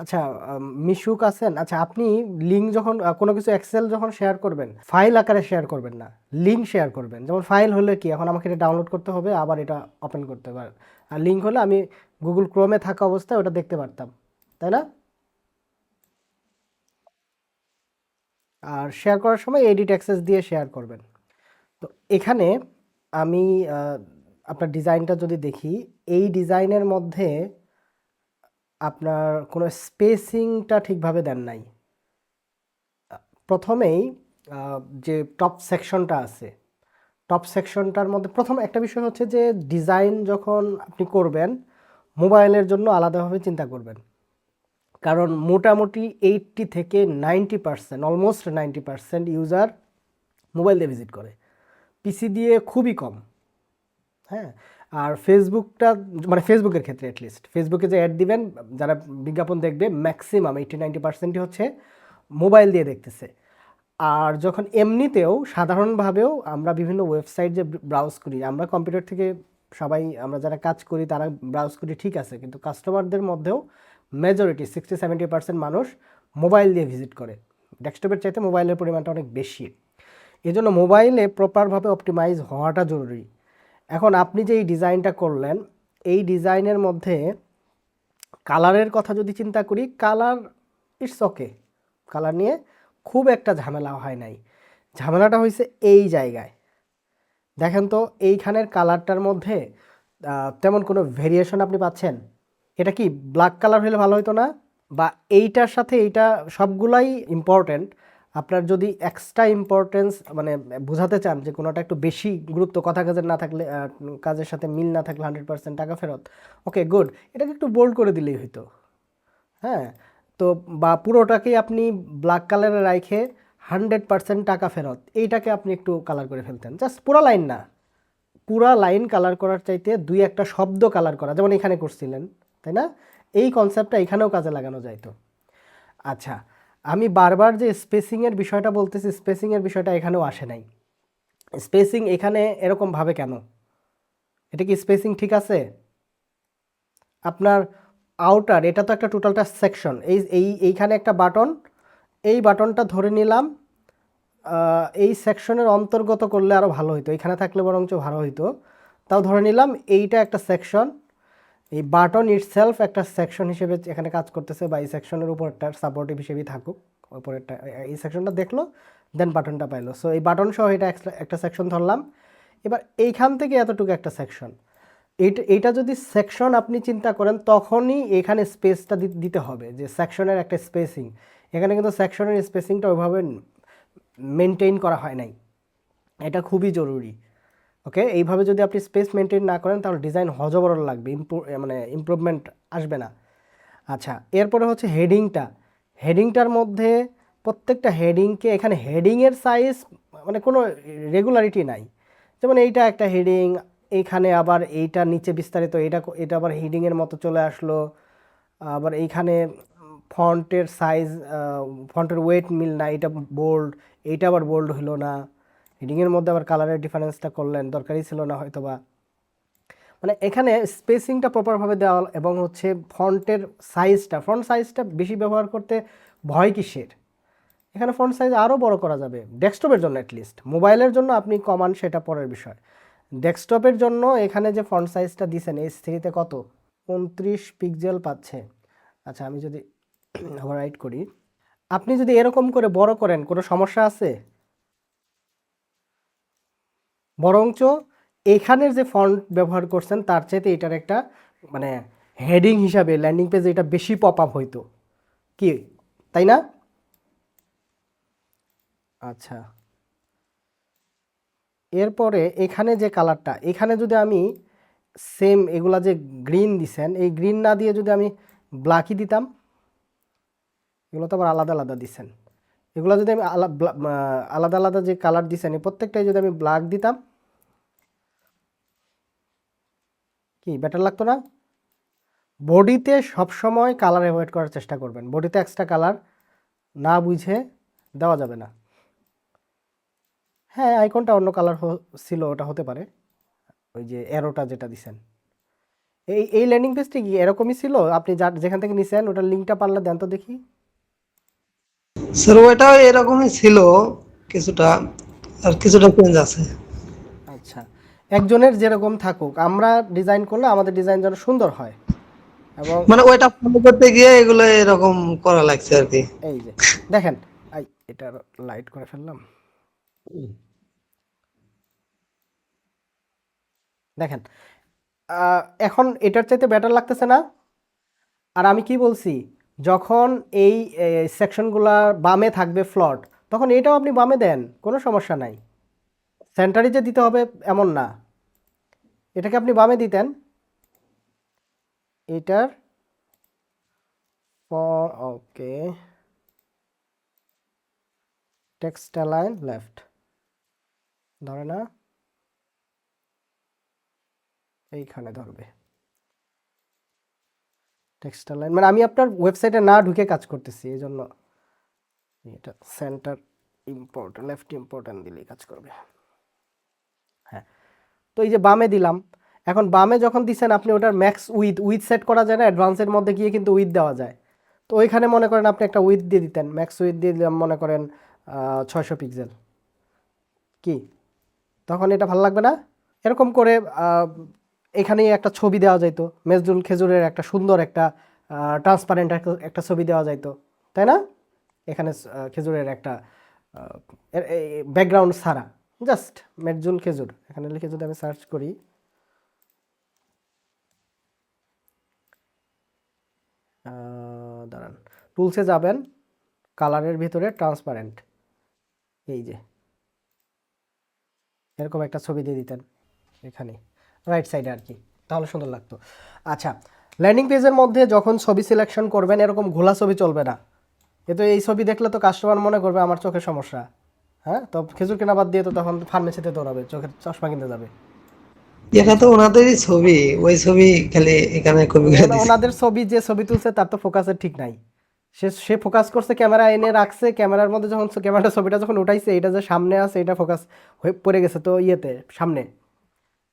আচ্ছা মিশুক আছেন? আচ্ছা আপনি লিঙ্ক যখন কোনো কিছু এক্সেল যখন শেয়ার করবেন ফাইল আকারে শেয়ার করবেন না লিঙ্ক শেয়ার করবেন। যেমন ফাইল হলে কি, এখন আমাকে এটা ডাউনলোড করতে হবে, আবার এটা ওপেন করতে পার আর লিঙ্ক হলে আমি গুগল ক্রোমে থাকা অবস্থায় ওটা দেখতে পারতাম, তাই না? আর শেয়ার করার সময় এডিট অ্যাক্সেস দিয়ে শেয়ার করবেন। তো এখানে আমি আপনার ডিজাইনটা যদি দেখি, এই ডিজাইনের মধ্যে আপনার কোনো স্পেসিংটা ঠিকভাবে দেন নাই। প্রথমেই যে টপ সেকশনটা আছে টপ সেকশনটার মধ্যে প্রথম একটা বিষয় হচ্ছে যে ডিজাইন যখন আপনি করবেন মোবাইলের জন্য আলাদাভাবে চিন্তা করবেন। কারণ মোটামুটি এইটটি থেকে ninety percent almost ninety percent user mobile দিয়ে ভিজিট করে। পিসি দিয়ে খুবই কম। হ্যাঁ? আর ফেসবুকটা মানে ফেসবুকের ক্ষেত্রে অ্যাটলিস্ট ফেসবুকে যে অ্যাড দিবেন, যারা বিজ্ঞাপন দেখবে ম্যাক্সিমাম এইটি নাইনটি পার্সেন্টই হচ্ছে মোবাইল দিয়ে দেখতেছে। আর যখন এমনিতেও সাধারণভাবেও আমরা বিভিন্ন ওয়েবসাইট যে ব্রাউজ করি, আমরা কম্পিউটার থেকে সবাই, আমরা যারা কাজ করি, তারা ব্রাউজ করি, ঠিক আছে। কিন্তু কাস্টমারদের মধ্যেও মেজরিটি সিক্সটি সেভেন্টি পার্সেন্ট মানুষ মোবাইল দিয়ে ভিজিট করে। ডেস্কটপের চাইতে মোবাইলের পরিমাণটা অনেক বেশি। এজন্য মোবাইলে প্রপারভাবে অপটিমাইজ হওয়াটা জরুরি। এখন আপনি যে এই ডিজাইনটা করলেন, এই ডিজাইনের মধ্যে কালারের কথা যদি চিন্তা করি, কালার ইটস ওকে। কালার নিয়ে খুব একটা ঝামেলা হয় নাই। ঝামেলাটা হয়েছে এই জায়গায়। দেখেন তো, এইখানের কালারটার মধ্যে তেমন কোনো ভেরিয়েশন আপনি পাচ্ছেন? এটা কি ব্ল্যাক কালার হলে ভালো হতো না? বা এইটার সাথে এইটা সবগুলাই ইম্পর্ট্যান্ট আপনার যদি এক্সট্রা ইম্পর্টেন্স মানে বোঝাতে চান যে কোনোটা একটু বেশি গুরুত্ব, কথা কাজের না থাকলে কাজের সাথে মিল না থাকলে হান্ড্রেড পার্সেন্ট টাকা ফেরত ওকে গুড এটাকে একটু বোল্ড করে দিলেই হইতো। হ্যাঁ তো বা পুরোটাকেই আপনি ব্ল্যাক কালারে রাখে হান্ড্রেড পার্সেন্ট টাকা ফেরত, এইটাকে আপনি একটু কালার করে ফেলতেন। জাস্ট পুরো লাইন না। পুরা লাইন কালার করার চাইতে দুই একটা শব্দ কালার করা, যেমন এখানে করছিলেন, তাই না? এই কনসেপ্টটা এখানেও কাজে লাগানো যাইতো। আচ্ছা আমি বারবার যে স্পেসিংয়ের বিষয়টা বলতেছি স্পেসিংয়ের বিষয়টা এখানেও আসে নাই। স্পেসিং এখানে এরকম ভাবে কেন? এটা কি স্পেসিং ঠিক আছে? আপনার আউটার এটা তো একটা টোটালটা সেকশন এই এই, এইখানে একটা বাটন এই বাটনটা ধরে নিলাম এই সেকশনের অন্তর্গত করলে আরও ভালো হতো এখানে থাকলে বরঞ্চ ভালো হতো তাও ধরে নিলাম এইটা একটা সেকশন এই বাটন ইটসেলফ একটা সেকশন হিসেবে এখানে কাজ করতেছে বা এই সেকশনের উপর একটা সাপোর্টিভ হিসেবেই থাকুক। উপরেরটা, এই সেকশনটা দেখল দেন বাটনটা পাইলো। সো এই বাটন সহ এটা একটা সেকশন ধরলাম। এবার এইখান থেকে এতটুকু একটা সেকশন এইটা এইটা যদি সেকশন আপনি চিন্তা করেন, তখনই এখানে স্পেসটা দিতে হবে যে সেকশনের একটা স্পেসিং এখানে কিন্তু সেকশনের স্পেসিংটা ওইভাবে মেনটেন করা হয় নাই। এটা খুবই জরুরি। ওকে? এইভাবে যদি আপনি স্পেস মেনটেন না করেন, তাহলে ডিজাইন হজবরল লাগবে মানে ইমপ্রুভমেন্ট আসবে না। আচ্ছা এরপরে হচ্ছে হেডিংটা হেডিংটার মধ্যে প্রত্যেকটা হেডিংকে এখানে হেডিংয়ের সাইজ মানে কোনো রেগুলারিটি নাই। যেমন এইটা একটা হেডিং এইখানে আবার এইটা নিচে বিস্তারিত, এটা এটা আবার হেডিংয়ের মতো চলে আসলো। আবার এইখানে ফন্টের সাইজ ফন্টের ওয়েট মিল না, এটা বোল্ড এইটা আবার বোল্ড হলো না। হেডিংয়ের মধ্যে আবার কালারের ডিফারেন্সটা করলেন, দরকারই ছিল না হয়তো বা মানে এখানে স্পেসিংটা প্রপারভাবে দেওয়া এবং হচ্ছে ফন্টের সাইজটা ফন্ট সাইজটা বেশি ব্যবহার করতে ভয় কিসের? এখানে ফন্ট সাইজ আরও বড় করা যাবে ডেস্কটপের জন্য অ্যাটলিস্ট মোবাইলের জন্য আপনি কমান সেটা পরের বিষয়। ডেস্কটপের জন্য এখানে যে ফন্ট সাইজটা দিছেন এই থ্রিতে কত? উনত্রিশ পিক্সেল পাচ্ছে। আচ্ছা আমি যদি আবার রাইট করি। আপনি যদি এরকম করে বড় করেন, কোনো সমস্যা আছে? বরঞ্চ এখানের যে ফন্ট ব্যবহার করছেন, তার চাইতে এটার একটা মানে হেডিং হিসাবে ল্যান্ডিং পেজে এটা বেশি পপ আপ হইতো। কি? তাই না? আচ্ছা। এরপরে এখানে যে কালারটা এখানে যদি আমি সেম এগুলা যে গ্রিন দিছেন, এই গ্রিন না দিয়ে যদি আমি ব্ল্যাকই দিতাম, এগুলো তো আবার আলাদা আলাদা দিছেন। এগুলো যদি আমি আলাদা আলাদা যে কালার দিছেন এই প্রত্যেকটাই যদি আমি ব্ল্যাক দিতাম, কি বেটার লাগতো না? বডিতে সবসময় কালার অ্যাভয়েড করার চেষ্টা করবেন। বডিতে এক্সট্রা কালার না বুঝে দেওয়া যাবে না। হ্যাঁ আইকনটা অন্য কালার ছিল, ওটা হতে পারে। ওই যে অ্যারোটা যেটা দিছেন। এই এই ল্যান্ডিং পেজটি কি এরকমই ছিল? আপনি যা যেখান থেকে নিছেন, ওটার লিঙ্কটা পারলে দেন তো দেখি। স্যার ওইটাও এরকমই ছিল কিছুটা আর কিছুটা চেঞ্জ আছে। আচ্ছা একজনের যেরকম থাকুক আমরা ডিজাইন করলে আমাদের ডিজাইন যেন সুন্দর হয়। এবং মানে ওইটা ফলো করতে গিয়ে এগুলো এরকম করা লাগছে আর কি। এই যে দেখেন আই এটা লাইট করে ফেললাম। দেখেন আহ, এখন এটার চাইতে বেটার লাগতেছে না। আর আমি কি বলছি? যখন এই সেকশনগুলা বামে থাকবে ফ্লট তখন এটাও আপনি বামে দেন, কোনো সমস্যা নাই। সেন্টারে যে দিতে হবে এমন না। এটাকে আপনি বামে দিতেন। এটার ওকে। টেক্সট লাইন লেফট ধরে না। এইখানে ধরবে। টেক্সট লাইন মানে আমি আপনার ওয়েবসাইটে না ঢুকে কাজ করতেছি এই জন্য এটা সেন্টার ইম্পর্টেন্ট লেফট ইম্পর্টেন্ট দিলেই কাজ করবে। হ্যাঁ তো এই যে বামে দিলাম, এখন বামে যখন দিচ্ছেন আপনি ওটার ম্যাক্স উইথ উইথ সেট করা যায় না অ্যাডভান্সের মধ্যে গিয়ে কিন্তু উইথ দেওয়া যায়। তো ওইখানে মনে করেন আপনি একটা উইথ দিয়ে দিতেন ম্যাক্স উইথ দিয়ে দিলাম মনে করেন ছয়শো পিক্সেল কি? তখন এটা ভালো লাগবে না? এরকম করে এখানেই একটা ছবি দেওয়া যাইতো, মেজদুল খেজুরের একটা সুন্দর একটা ট্রান্সপারেন্ট একটা ছবি দেওয়া যাইতো, তাই না? এখানে খেজুরের একটা ব্যাকগ্রাউন্ড ছাড়া জাস্ট মেজজুল খেজুর, এখানে লিখে যদি আমি সার্চ করি। দাঁড়ান টুলসে যাবেন কালারের ভিতরে ট্রান্সপারেন্ট এই যে, এরকম একটা ছবি দিয়ে দিতেন, এখানে। রাইট সাইডে আর কি। তাহলে সুন্দর লাগতো। আচ্ছা ল্যান্ডিং পেজের মধ্যে যখন ছবি সিলেকশন করবেন এরকম ঘোলা ছবি চলবে না। এ তো এই ছবি দেখলে তো কাস্টমার মনে করবে আমার চোখের সমস্যা। হ্যাঁ তো খেজুর কেনা বাদ দিয়ে তো তখন ফার্মেসিতে দৌড়াবে চোখের চশমা কিনতে যাবে। এটা তো ওনাদেরই ছবি ওই ছবি খালি এখানে কপি করে ওনা- ওনাদের ছবি যে ছবি তুলছে তার তো ফোকাসের ঠিক নাই। সে সে ফোকাস করছে ক্যামেরা এনে রাখছে ক্যামেরার মধ্যে যখন ক্যামেরাটা ছবিটা যখন উঠাইছে এটা যে সামনে আছে এটা ফোকাস হয়ে পড়ে গেছে তো ইয়েতে সামনে।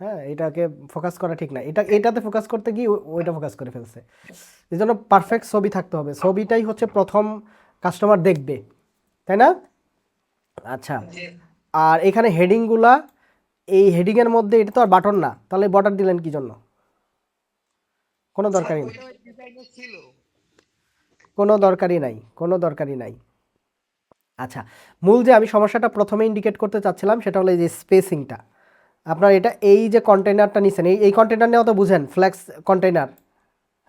হ্যাঁ এটাকে ফোকাস করা ঠিক না। এটা, এটাতে ফোকাস করতে গিয়ে ওইটা ফোকাস করে ফেলছে। এই জন্য পারফেক্ট ছবি থাকতে হবে। ছবিটাই হচ্ছে প্রথম কাস্টমার দেখবে, তাই না? আচ্ছা আর এখানে হেডিংগুলা এই হেডিংয়ের মধ্যে এটা তো আর বাটন না। তাহলে বর্ডার দিলেন কি জন্য? কোনো দরকারই নেই। কোনো দরকারই নাই, কোনো দরকারই নাই। আচ্ছা মূল যে আমি সমস্যাটা প্রথমে ইন্ডিকেট করতে চাচ্ছিলাম, সেটা হলো এই যে স্পেসিংটা আপনার এটা এই যে কন্টেনারটা নিছেন এই এই কন্টেনার নেওয়া তো বুঝেন ফ্ল্যাক্স কন্টেনার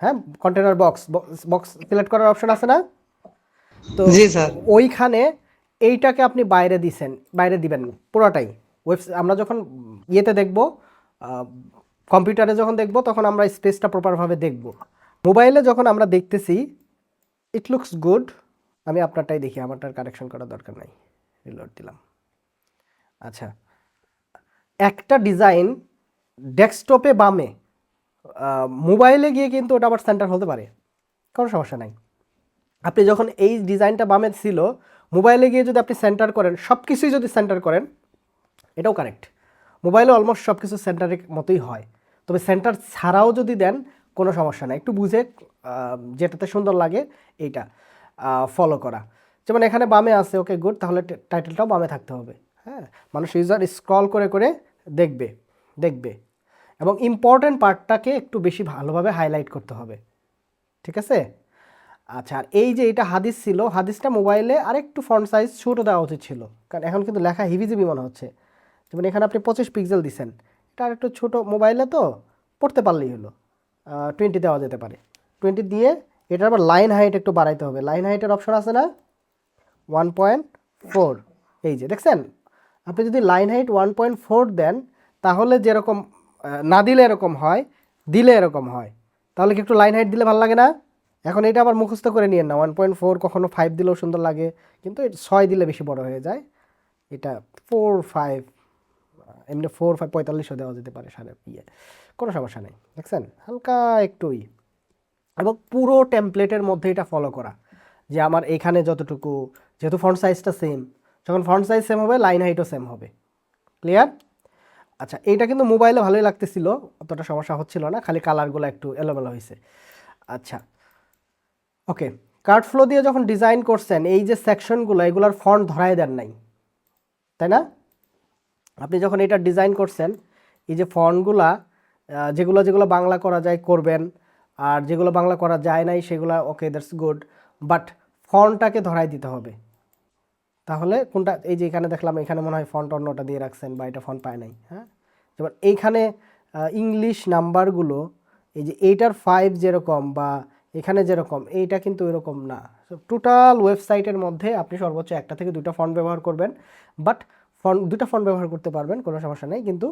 হ্যাঁ? কন্টেনার বক্স বক্স সিলেক্ট করার অপশন আছে না? তো জি স্যার। ওইখানে এইটাকে আপনি বাইরে দিছেন বাইরে দিবেন পুরোটাই। ওয়েব আমরা যখন ইয়েতে দেখব কম্পিউটারে যখন দেখব তখন আমরা স্পেসটা প্রপারভাবে দেখব। মোবাইলে যখন আমরা দেখতেছি ইট লুকস গুড আমি আপনারটাই দেখি আমারটার কারেকশন করার দরকার নাই। রিলোড দিলাম। আচ্ছা। একটা ডিজাইন ডেস্কটপে বামে মোবাইলে গিয়ে কিন্তু ওটা আবার সেন্টার হতে পারে। কোনো সমস্যা নাই। আপনি যখন এই ডিজাইনটা বামে ছিল মোবাইলে গিয়ে যদি আপনি সেন্টার করেন সব কিছুই যদি সেন্টার করেন, এটাও কারেক্ট মোবাইলে অলমোস্ট সব কিছু সেন্টারের মতোই হয়। তবে সেন্টার ছাড়াও যদি দেন, কোনো সমস্যা নাই। একটু বুঝে যেটাতে সুন্দর লাগে, এইটা ফলো করা। যেমন এখানে বামে আছে ওকে গুড তাহলে টাইটেলটাও বামে থাকতে হবে। হ্যাঁ মানুষ ইউজার স্ক্রল করে করে দেখবে দেখবে। এবং ইম্পর্ট্যান্ট পার্টটাকে একটু বেশি ভালোভাবে হাইলাইট করতে হবে। ঠিক আছে? আচ্ছা আর এই যে এটা হাদিস ছিল, হাদিসটা মোবাইলে আরেকটু ফন্ট সাইজ ছোটো দেওয়া উচিত ছিল। কারণ এখন কিন্তু লেখা হিবিজিবি মনে হচ্ছে। যেমন এখানে আপনি পঁচিশ পিক্সেল দিছেন। এটা আর একটু ছোটো মোবাইলে তো পড়তে পারলেই হলো। টোয়েন্টি দেওয়া যেতে পারে। টোয়েন্টি দিয়ে এটার আবার লাইন হাইট একটু বাড়াইতে হবে। লাইন হাইটের অপশন আছে না? ওয়ান পয়েন্ট ফোর এই যে, দেখছেন? আপনি যদি line height one point four দেন, তাহলে যেরকম না দিলে এরকম হয়, দিলে এরকম হয়। তাহলে কি একটু লাইন হাইট দিলে ভালো লাগে না? এখন এটা আবার মুখস্থ করে নিয়েন না, ওয়ান পয়েন্ট ফোর কখনো ফাইভ দিলেও সুন্দর লাগে, কিন্তু ছয় দিলে বেশি বড় হয়ে যায়। এটা ফোর ফাইভ এমনি ফোর ফাইভ পঁয়তাল্লিশও দেওয়া যেতে পারে সাড়ে ইয়ে। কোনো সমস্যা নেই, দেখছেন? হালকা একটুই এবং পুরো টেমপ্লেটের মধ্যে এটা ফলো করা, যে আমার এখানে যতটুকু, যেহেতু ফন্ট সাইজটা সেম যখন ফন্ট সাইজ সেম হবে লাইন হাইটও সেম হবে। ক্লিয়ার আচ্ছা এইটা কিন্তু মোবাইলে ভালোই লাগতেছিল, অতটা সমস্যা হচ্ছিল না, খালি কালারগুলো একটু এলোমেলো হয়েছে। আচ্ছা ওকে কার্ড ফ্লো দিয়ে যখন ডিজাইন করছেন, এই যে সেকশনগুলো এগুলোর ফন্ট ধরাই দেন নাই, তাই না? আপনি যখন এটা ডিজাইন করছেন, এই যে ফন্টগুলা যেগুলো যেগুলো বাংলা করা যায়, করবেন, আর যেগুলো বাংলা করা যায় নাই, সেগুলো ওকে দ্যাটস গুড বাট ফন্টটাকে ধরাই দিতে হবে। তাহলে কোনটা, এই যে এখানে দেখলাম, এখানে মনে হয় ফন্ট অন্যটা দিয়ে রাখছেন বা এটা ফন্ট পায় নাই হ্যাঁ? যেমন এইখানে ইংলিশ নাম্বারগুলো এই যে এইটার ফাইভ যেরকম বা এখানে যেরকম, এইটা কিন্তু এরকম না। টোটাল ওয়েবসাইটের মধ্যে আপনি সর্বোচ্চ একটা থেকে দুটো ফন্ট ব্যবহার করবেন বাট ফন্ট দুটো ফন্ট ব্যবহার করতে পারবেন, কোনো সমস্যা নেই, কিন্তু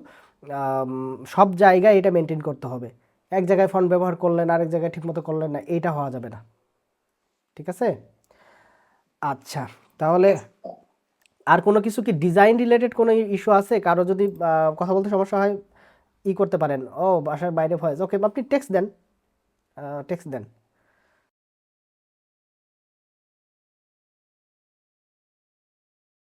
সব জায়গায় এটা মেনটেন করতে হবে। এক জায়গায় ফন্ট ব্যবহার করলেন, আরেক জায়গায় ঠিকমতো করলেন না, এইটা হওয়া যাবে না। ঠিক আছে? আচ্ছা তাহলে আর কোনো কিছু কি ডিজাইন রিলেটেড কোনো ইস্যু আছে? কারও যদি কথা বলতে সমস্যা হয়, ই করতে পারেন। ও, বাসার বাইরে ভয়েস ওকে আপনি টেক্সট দেন। টেক্সট দেন।